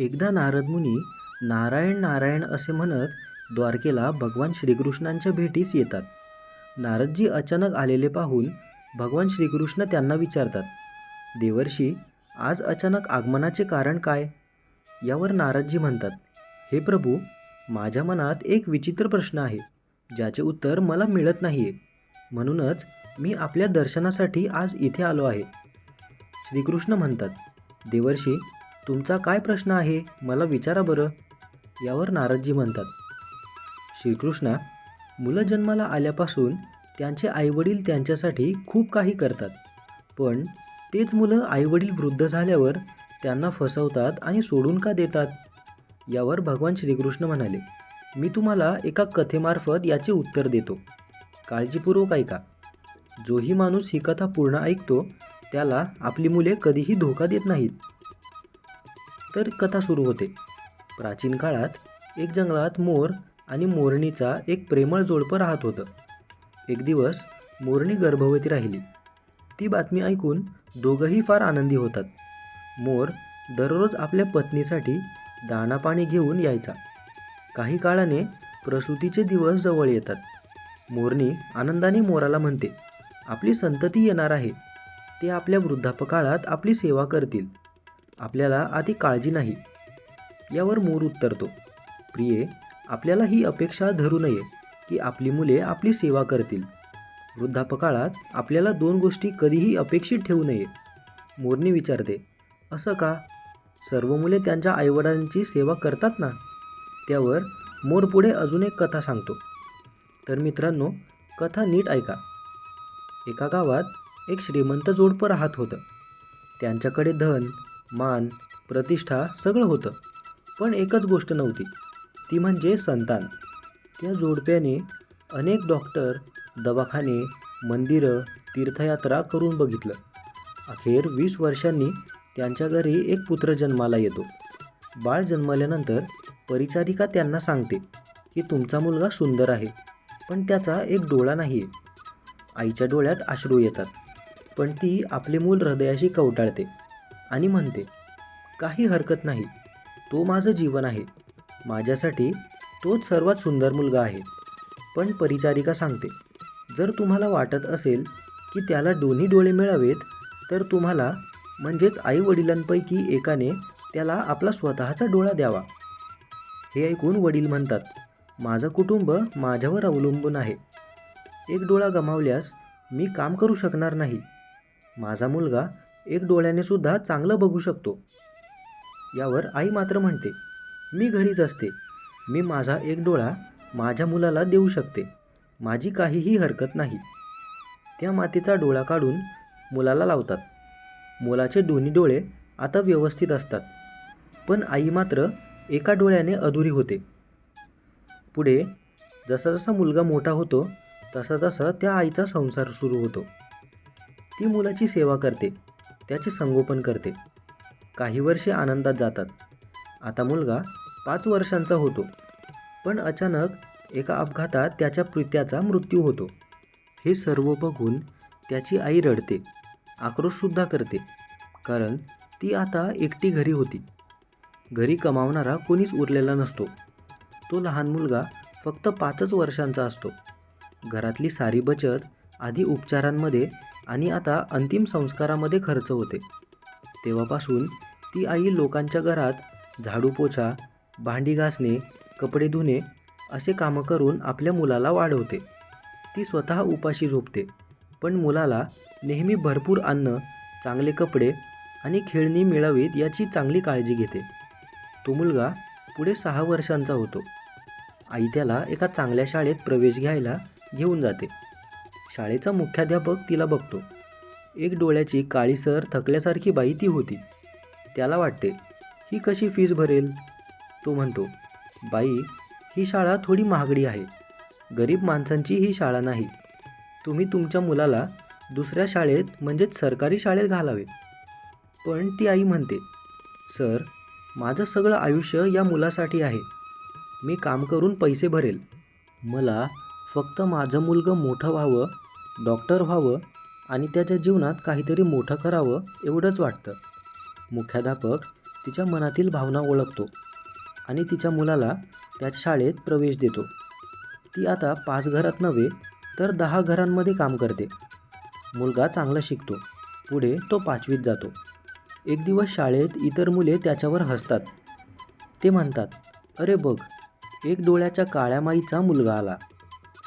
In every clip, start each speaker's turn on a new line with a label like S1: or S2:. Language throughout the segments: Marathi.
S1: एकदा नारद मुनी नारायण नारायण असे म्हणत द्वारकेला भगवान श्रीकृष्णांच्या भेटीस येतात. नारदजी अचानक आलेले पाहून भगवान श्रीकृष्ण त्यांना विचारतात देवर्षी आज अचानक आगमनाचे कारण काय? यावर नारदजी म्हणतात हे प्रभू माझ्या मनात एक विचित्र प्रश्न आहे ज्याचे उत्तर मला मिळत नाही आहे म्हणूनच मी आपल्या दर्शनासाठी आज इथे आलो आहे. श्रीकृष्ण म्हणतात देवर्षी तुमचा काय प्रश्न आहे मला विचारा बरं. यावर नारदजी म्हणतात. श्रीकृष्णा मुलं जन्माला आल्यापासून त्यांचे आईवडील त्यांच्यासाठी खूप काही करतात. पण तेच मुलं आईवडील वृद्ध झाल्यावर त्यांना फसवतात आणि सोडून का देतात? यावर भगवान श्रीकृष्ण म्हणाले मी तुम्हाला एका कथेमार्फत याचे उत्तर देतो. काळजीपूर्वक ऐका. जोही माणूस ही कथा पूर्ण ऐकतो त्याला आपली मुले कधीही धोका देत नाहीत. तर कथा सुरू होते. प्राचीन काळात एक जंगलात मोर आणि मोरणीचा एक प्रेमळ जोडपं राहत होतं. एक दिवस मोरणी गर्भवती राहिली. ती बातमी ऐकून दोघंही फार आनंदी होतात. मोर दररोज आपल्या पत्नीसाठी दाणापाणी घेऊन यायचा. काही काळाने प्रसूतीचे दिवस जवळ येतात. मोरणी आनंदाने मोराला म्हणते आपली संतती येणार आहे. ते आपल्या वृद्धापकाळात आपली सेवा करतील. आपल्याला आधी काळजी नाही. यावर मोर उत्तरतो. प्रिये आपल्याला ही अपेक्षा धरू नये की आपली मुले आपली सेवा करतील. वृद्धापकाळात आपल्याला दोन गोष्टी कधीही अपेक्षित ठेवू नये. मोरनी विचारते असं का? सर्व मुले त्यांच्या आईवडिलांची सेवा करतात ना? त्यावर मोर पुढे अजून एक कथा सांगतो. तर मित्रांनो कथा नीट ऐका. एका गावात एक श्रीमंत जोडपं राहत होतं. त्यांच्याकडे धन मान प्रतिष्ठा सगळं होतं. पण एकच गोष्ट नव्हती. ती म्हणजे संतान. त्या जोडप्याने अनेक डॉक्टर दवाखाने मंदिरं तीर्थयात्रा करून बघितलं. अखेर वीस वर्षांनी त्यांच्या घरी एक पुत्र जन्माला येतो. बाळ जन्मल्यानंतर परिचारिका त्यांना सांगते की तुमचा मुलगा सुंदर आहे पण त्याचा एक डोळा नाही आहे आईच्या डोळ्यात अश्रू येतात पण ती आपले मूल हृदयाशी कवटाळते. आणि म्हणते काही हरकत नाही. तो माझं जीवन आहे. माझ्यासाठी तोच सर्वात सुंदर मुलगा आहे. पण परिचारिका सांगते जर तुम्हाला वाटत असेल की त्याला दोन्ही डोळे मिळावेत तर तुम्हाला म्हणजेच आईवडिलांपैकी एकाने त्याला आपला स्वतःचा डोळा द्यावा. हे ऐकून वडील म्हणतात माझं कुटुंब माझ्यावर अवलंबून आहे. एक डोळा गमावल्यास मी काम करू शकणार नाही. माझा मुलगा एक डोळ्याने सुद्धा चांगलं बघू शकतो. यावर आई मात्र म्हणते मी घरीच असते. मी माझा एक डोळा माझ्या मुलाला देऊ शकते. माझी काहीही हरकत नाही. त्या मातेचा डोळा काढून मुलाला लावतात. मुलाचे दोन्ही डोळे आता व्यवस्थित असतात. पण आई मात्र एका डोळ्याने अधुरी होते. पुढे जसा जसा मुलगा मोठा होतो तसा तसा त्या आईचा संसार सुरू होतो. ती मुलाची सेवा करते. त्याचे संगोपन करते. काही वर्षे आनंदात जातात. आता मुलगा पाच वर्षांचा होतो. पण अचानक एका अपघातात त्याच्या प्रित्याचा मृत्यू होतो. हे सर्व बघून त्याची आई रडते. आक्रोशसुद्धा करते. कारण ती आता एकटी घरी होती. घरी कमावणारा कोणीच उरलेला नसतो. तो लहान मुलगा फक्त पाचच वर्षांचा असतो. घरातली सारी बचत आधी उपचारांमध्ये आणि आता अंतिम संस्कारामध्ये खर्च होते. तेव्हापासून ती आई लोकांच्या घरात झाडू पोछा भांडी घासणे कपडे धुणे असे कामं करून आपल्या मुलाला वाढवते. ती स्वतः उपाशी झोपते पण मुलाला नेहमी भरपूर अन्न चांगले कपडे आणि खेळणी मिळावीत याची चांगली काळजी घेते. तो मुलगा पुढे सहा वर्षांचा होतो. आई त्याला एका चांगल्या शाळेत प्रवेश घ्यायला घेऊन जाते. शाळेचा मुख्याध्यापक तिला बघतो. एक डोळ्याची काळीसर थकल्यासारखी बाई ती होती. त्याला वाटते ही कशी फीज भरेल? तो म्हणतो बाई ही शाळा थोडी महागडी आहे. गरीब माणसांची ही शाळा नाही. तुम्ही तुमच्या मुलाला दुसऱ्या शाळेत म्हणजेच सरकारी शाळेत घालावे. पण ती आई म्हणते सर माझं सगळं आयुष्य या मुलासाठी आहे. मी काम करून पैसे भरेल. मला फक्त माझं मुलगं मोठं व्हावं डॉक्टर व्हावं आणि त्याच्या जीवनात काहीतरी मोठं करावं एवढंच वाटतं. मुख्याध्यापक तिच्या मनातील भावना ओळखतो आणि तिच्या मुलाला त्याच शाळेत प्रवेश देतो. ती आता पाच घरात नव्हे तर दहा घरांमध्ये काम करते. मुलगा चांगला शिकतो. पुढे तो पाचवीत जातो. एक दिवस शाळेत इतर मुले त्याच्यावर हसतात. ते म्हणतात अरे बघ एक डोळ्याच्या काळ्या माईचा मुलगा आला.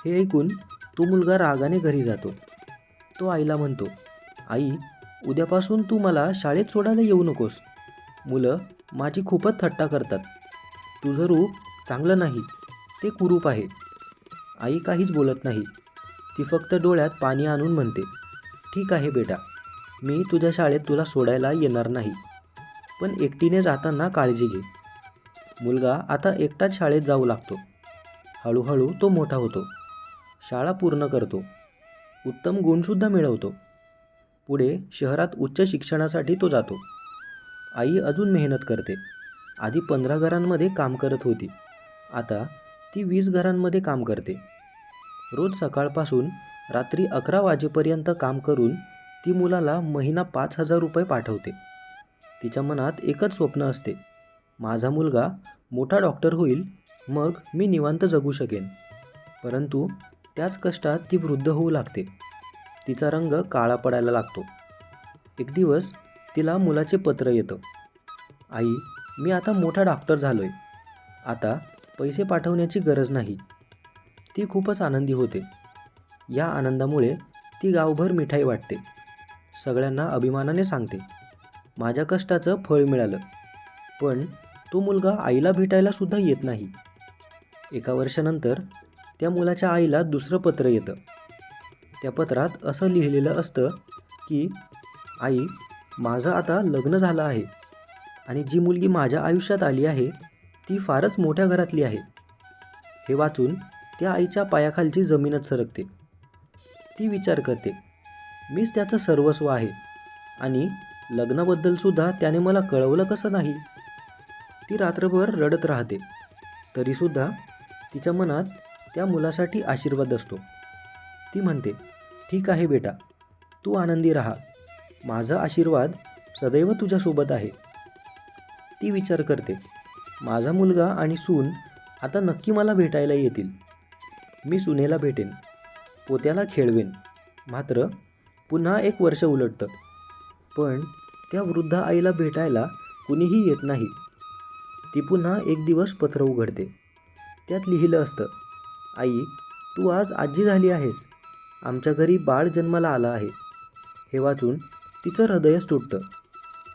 S1: हे ऐकून तो मुलगा रागाने घरी जातो. तो आईला म्हणतो आई उद्यापासून तू मला शाळेत सोडायला येऊ नकोस. मुलं माझी खूपच थट्टा करतात. तुझं रूप चांगलं नाही ते कुरूप आहे. आई काहीच बोलत नाही. ती फक्त डोळ्यात पाणी आणून म्हणते ठीक आहे बेटा मी तुझ्या शाळेत तुला सोडायला येणार नाही. पण एकटीने जाताना काळजी घे. मुलगा आता एकटाच शाळेत जाऊ लागतो. हळूहळू तो मोठा होतो. शाळा पूर्ण करतो. उत्तम गुणसुद्धा मिळवतो. पुढे शहरात उच्च शिक्षणासाठी तो जातो. आई अजून मेहनत करते. आधी पंधरा घरांमध्ये काम करत होती. आता ती वीस घरांमध्ये काम करते. रोज सकाळपासून रात्री अकरा वाजेपर्यंत काम करून ती मुलाला महिना पाच हजार रुपये पाठवते. तिच्या मनात एकच स्वप्न असते. माझा मुलगा मोठा डॉक्टर होईल मग मी निवांत जगू शकेन. परंतु त्याच कष्टात ती वृद्ध होऊ लागते. तिचा रंग काळा पडायला लागतो. एक दिवस तिला मुलाचे पत्र येतं. आई मी आता मोठा डॉक्टर झालो आहे आता पैसे पाठवण्याची गरज नाही. ती खूपच आनंदी होते. या आनंदामुळे ती गावभर मिठाई वाटते. सगळ्यांना अभिमानाने सांगते माझ्या कष्टाचं फळ मिळालं. पण तो मुलगा आईला भेटायला सुद्धा येत नाही. एका वर्षानंतर त्या मुलाच्या आईला दुसरं पत्र येतं. त्या पत्रात असं लिहिलेलं असतं की आई माझं आता लग्न झालं आहे आणि जी मुलगी माझ्या आयुष्यात आली आहे ती फारच मोठ्या घरातली आहे. हे वाचून त्या आईच्या पायाखालची जमीनच सरकते. ती विचार करते मीच त्याचं सर्वस्व आहे आणि लग्नाबद्दलसुद्धा त्याने मला कळवलं कसं नाही? ती रात्रभर रडत राहते. तरीसुद्धा तिच्या मनात त्या मुलासाठी आशीर्वाद असतो. ती म्हणते ठीक आहे बेटा तू आनंदी राहा. माझा आशीर्वाद सदैव तुझ्यासोबत आहे. ती विचार करते माझा मुलगा आणि सून आता नक्की मला भेटायला येतील. मी सुनेला भेटेन पोत्याला खेळवेन. मात्र पुन्हा एक वर्ष उलटतं. पण त्या वृद्ध आईला भेटायला कुणीही येत नाही. ती पुन्हा एक दिवस पत्र उघडते. त्यात लिहिलं असतं आई तू आज आजी झाली आहेस. आमच्या घरी बाळ जन्माला आला आहे. हे वाचून तिचं हृदयच तुटतं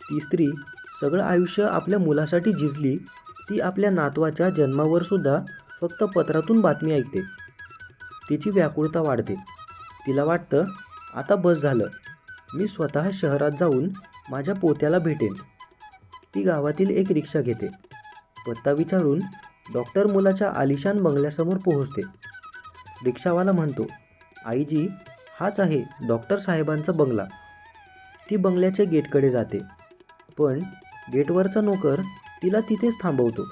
S1: ती स्त्री सगळं आयुष्य आपल्या मुलासाठी झिजली ती आपल्या नातवाच्या जन्मावर सुद्धा फक्त पत्रातून बातमी ऐकते. तिची व्याकुळता वाढते. तिला वाटतं आता बस झालं. मी स्वतः शहरात जाऊन माझ्या पोत्याला भेटेन. ती गावातील एक रिक्षा घेते. पत्ता विचारून डॉक्टर मुलाच्या आलिशान बंगल्यासमोर पोहोचते. रिक्षावाला म्हणतो आईजी हाच आहे डॉक्टर साहेबांचा बंगला. ती बंगल्याच्या गेटकडे जाते. पण गेटवरचा नोकर तिला तिथेच थांबवतो.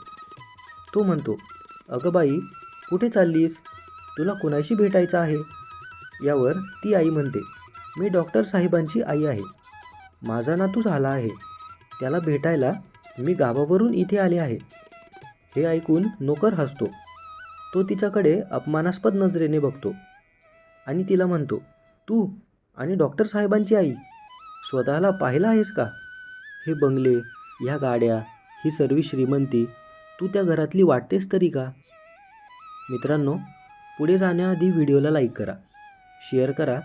S1: तो म्हणतो अगं बाई कुठे चाललीस? तुला कुणाशी भेटायचं आहे? यावर ती आई म्हणते मी डॉक्टर साहेबांची आई आहे. माझा नातू झाला आहे. त्याला भेटायला मी गावावरून इथे आले आहे. हे ऐकून नोकर हसतो. तो तिच्याकडे अपमानास्पद नजरेने बघतो आणि तिला म्हणतो तू आणि डॉक्टर साहेबांची आई स्वतःला पाहिला आहेस का? हे बंगले ह्या गाड्या ही सर्व श्रीमंती तू त्या घरातली वाटतेस तरी का? मित्रांनो पुढे जाण्याआधी व्हिडिओला लाईक करा शेअर करा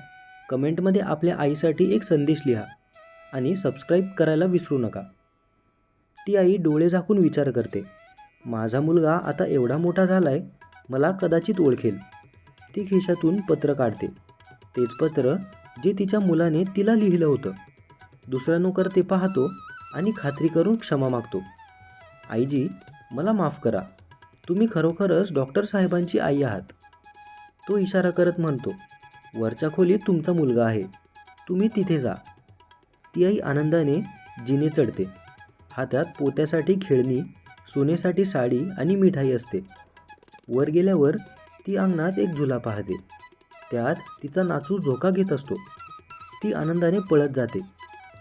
S1: कमेंटमध्ये आपल्या आईसाठी एक संदेश लिहा आणि सबस्क्राईब करायला विसरू नका. ती आई डोळे झाकून विचार करते. माझा मुलगा आता एवढा मोठा झाला आहे मला कदाचित ओळखेल. ती खिशातून पत्र काढते. तेच पत्र जे तिच्या मुलाने तिला लिहिलं होतं. दुसरा नोकर ते पाहतो आणि खात्री करून क्षमा मागतो. आईजी मला माफ करा. तुम्ही खरोखरच डॉक्टर साहेबांची आई आहात. तो इशारा करत म्हणतो वरच्या खोलीत तुमचा मुलगा आहे. तुम्ही तिथे जा. ती आई आनंदाने जिने चढते. हातात पोत्यासाठी खेळणी सोनेसाठी साडी आणि मिठाई असते. वर गेल्यावर ती अंगणात एक झुला पाहते. त्यात तिचा नाचू झोका घेत असतो. ती आनंदाने पळत जाते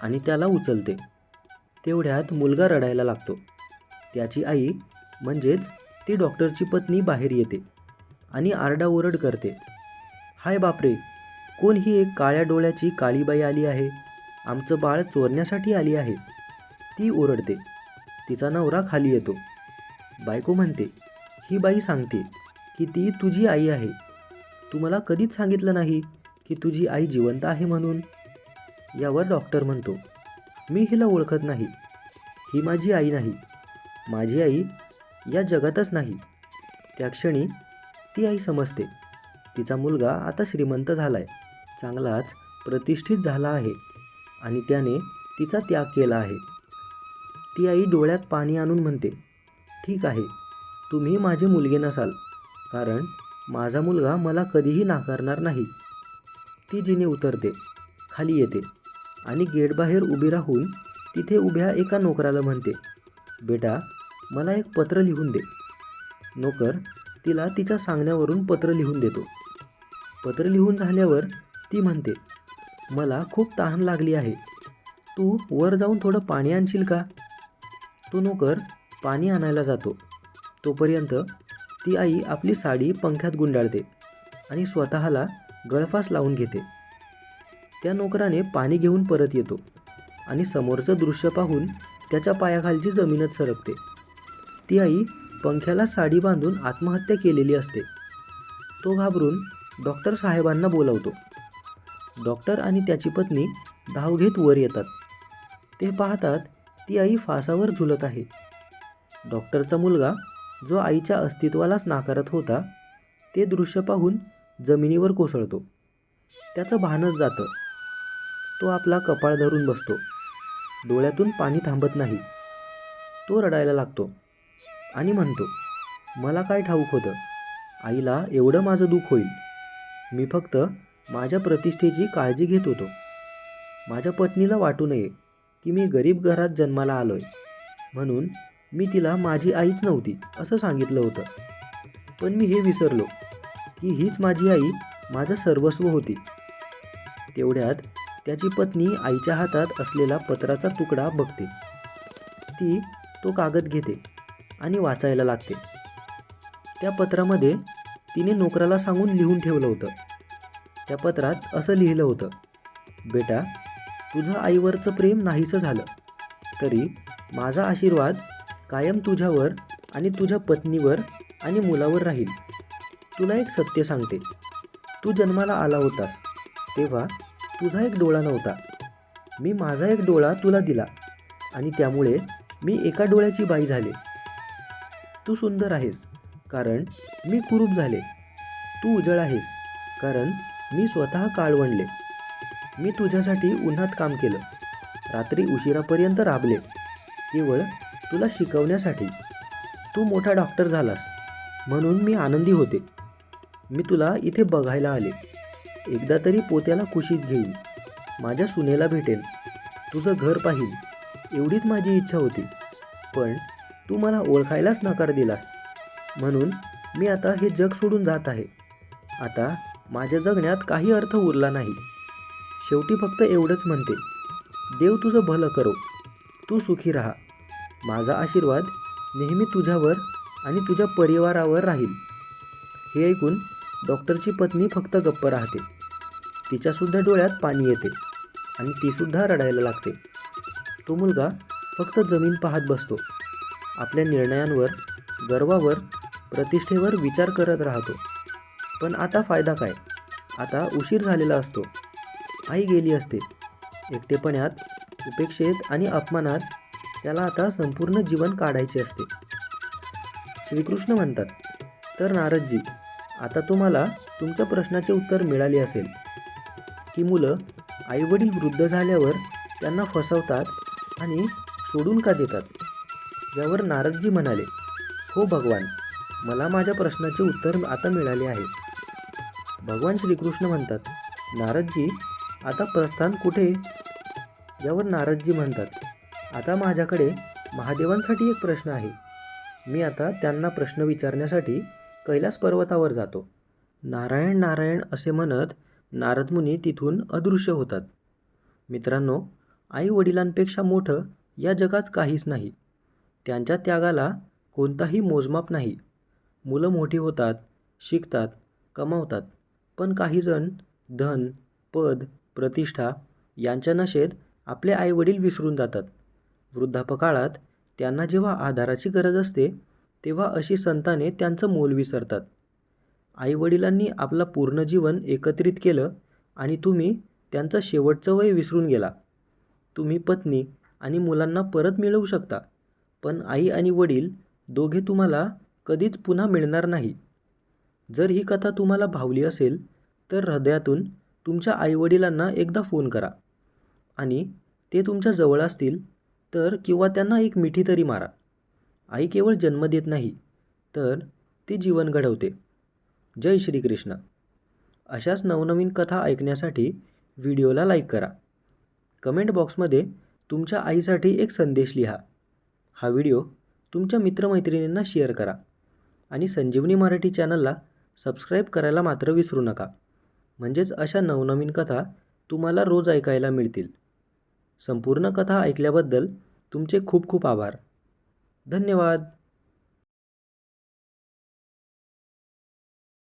S1: आणि त्याला उचलते. तेवढ्यात मुलगा रडायला लागतो. त्याची आई म्हणजेच ती डॉक्टरची पत्नी बाहेर येते आणि आरडाओरड करते. हाय बापरे कोण ही एक काळ्या डोळ्याची काळीबाई आली आहे? आमचं बाळ चोरण्यासाठी आली आहे. ती ओरडते. तिचा नवरा खाली येतो. बायको म्हणते ही बाई सांगते की ती तुझी आई आहे. तू मला कधीच सांगितलं नाही की तुझी आई जिवंत आहे म्हणून. यावर डॉक्टर म्हणतो मी हिला ओळखत नाही. ही माझी आई नाही. माझी आई या जगातच नाही. त्या क्षणी ती आई समजते तिचा मुलगा आता श्रीमंत झालाय. चांगलाच प्रतिष्ठित झाला आहे आणि त्याने तिचा त्याग केला आहे. ती आई डोळ्यात पाणी आणून म्हणते ठीक आहे तुम्ही माझे मुलगे नसाल कारण माझा मुलगा मला कधीही नाकारणार नाही. ती जिने उतरते खाली येते आणि गेटबाहेर उभी राहून तिथे उभ्या एका नोकराला म्हणते बेटा मला एक पत्र लिहून दे. नोकर तिला तिच्या सांगण्यावरून पत्र लिहून देतो. पत्र लिहून झाल्यावर ती म्हणते मला खूप तहान लागली आहे. तू वर जाऊन थोडं पाणी आणशील का? तो नोकर पाणी आणायला जातो. तोपर्यंत ती आई आपली साडी पंख्यात गुंडाळते आणि स्वतःला गळफास लावून घेते. त्या नोकराने पाणी घेऊन परत येतो आणि समोरचं दृश्य पाहून त्याच्या पायाखालची जमीनच सरकते. ती आई पंख्याला साडी बांधून आत्महत्या केलेली असते. तो घाबरून डॉक्टर साहेबांना बोलावतो. डॉक्टर आणि त्याची पत्नी धाव घेत वर येतात. ते पाहतात ती आई फासावर झुलत आहे. डॉक्टरचा मुलगा जो आईच्या अस्तित्वालाच नाकारत होता ते दृश्य पाहून जमिनीवर कोसळतो. त्याचं भानच जातं. तो आपला कपाळ धरून बसतो. डोळ्यातून पाणी थांबत नाही. तो रडायला लागतो आणि म्हणतो मला काय ठाऊक होतं? आईला एवढं माझं दुःख होईल. मी फक्त माझ्या प्रतिष्ठेची काळजी घेत होतो. माझ्या पत्नीला वाटू नये. की मी गरीब घरात जन्माला आलो आहे म्हणून मी तिला माझी आईच नव्हती असं सांगितलं होतं. पण मी हे विसरलो की हीच माझी आई माझं सर्वस्व होती. तेवढ्यात त्याची पत्नी आईच्या हातात असलेला पत्राचा तुकडा बघते. ती तो कागद घेते आणि वाचायला लागते. त्या पत्रामध्ये तिने नोकराला सांगून लिहून ठेवलं होतं. त्या पत्रात असं लिहिलं होतं बेटा तुझं आईवरचं प्रेम नाहीसं झालं. तरी माझा आशीर्वाद कायम तुझ्यावर आणि तुझ्या पत्नीवर आणि मुलावर राहील. तुला एक सत्य सांगते. तू जन्माला आला होतास तेव्हा तुझा एक डोळा नव्हता. मी माझा एक डोळा तुला दिला आणि त्यामुळे मी एका डोळ्याची बाई झाले. तू सुंदर आहेस कारण मी कुरूप झाले. तू उजळ आहेस कारण मी स्वतः काळवणले मी तुझ्यासाठी उन्हात काम केलं. रात्री उशिरापर्यंत राबले. केवळ तुला शिकवण्यासाठी. तू मोठा डॉक्टर झालास. म्हणून मी आनंदी होते. मी तुला इथे बघायला आले. एकदा तरी पोत्याला कुशीत घेईन. माझ्या सुनेला भेटेन. तुझं घर पाहील एवढीच माझी इच्छा होती. पण तू मला ओळखायलाच नकार दिलास. म्हणून मी आता हे जग सोडून जात आहे. आता माझ्या जगण्यात काही अर्थ उरला नाही. शेवटी फक्त एवढंच म्हणते देव तुझं भलं करो तू सुखी राहा. माझा आशीर्वाद नेहमी तुझ्यावर आणि तुझ्या परिवारावर राहील. हे ऐकून डॉक्टरची पत्नी फक्त गप्प राहते. तिच्यासुद्धा डोळ्यात पाणी येते आणि तीसुद्धा रडायला लागते. तो मुलगा फक्त जमीन पाहत बसतो. आपल्या निर्णयांवर गर्वावर प्रतिष्ठेवर विचार करत राहतो. पण आता फायदा काय? आता उशीर झालेला असतो. आई गेली असते. एकटेपणात उपेक्षेत आणि अपमानात त्याला आता संपूर्ण जीवन काढायचे असते. श्रीकृष्ण म्हणतात तर नारदजी आता तुम्हाला तुमच्या प्रश्नाचे उत्तर मिळाले असेल. की मुलं आईवडील वृद्ध झाल्यावर त्यांना फसवतात आणि सोडून का देतात? यावर नारदजी म्हणाले हो भगवान मला माझ्या प्रश्नाचे उत्तर आता मिळाले आहे. भगवान श्रीकृष्ण म्हणतात नारदजी आता प्रस्थान कुठे? यावर नारदजी म्हणतात. आता माझ्याकडे महादेवांसाठी एक प्रश्न आहे. मी आता त्यांना प्रश्न विचारण्यासाठी कैलास पर्वतावर जातो. नारायण नारायण असे म्हणत नारदमुनी तिथून अदृश्य होतात. मित्रांनो आई वडिलांपेक्षा मोठं या जगात काहीच नाही. त्यांच्या त्यागाला कोणताही मोजमाप नाही. मुलं मोठी होतात शिकतात कमावतात. पण काहीजण धन पद प्रतिष्ठा यांच्या नशेत आपले आईवडील विसरून जातात. वृद्धापकाळात त्यांना जेव्हा आधाराची गरज असते तेव्हा अशी संताने त्यांचं मोल विसरतात. आईवडिलांनी आपलं पूर्ण जीवन एकत्रित केलं आणि तुम्ही त्यांचं शेवटचं वय विसरून गेला. तुम्ही पत्नी आणि मुलांना परत मिळवू शकता पण आई आणि वडील दोघे तुम्हाला कधीच पुन्हा मिळणार नाही. जर ही कथा तुम्हाला भावली असेल तर हृदयातून तुमच्या आईवडिलांना एकदा फोन करा. आणि ते तुमच्या जवळ असतील तर किंवा त्यांना एक मिठी तरी मारा. आई केवळ जन्म देत नाही तर ती जीवन घडवते. जय श्रीकृष्ण. अशाच नवनवीन कथा ऐकण्यासाठी व्हिडिओला लाईक करा. कमेंट बॉक्समध्ये तुमच्या आईसाठी एक संदेश लिहा. हा व्हिडिओ तुमच्या मित्रमैत्रिणींना शेअर करा. आणि संजीवनी मराठी चॅनलला सबस्क्राईब करायला मात्र विसरू नका. म्हणजेच अशा नवनवीन कथा तुम्हाला रोज ऐकायला मिळतील. संपूर्ण कथा ऐकल्याबद्दल तुमचे खूप खूप आभार. धन्यवाद.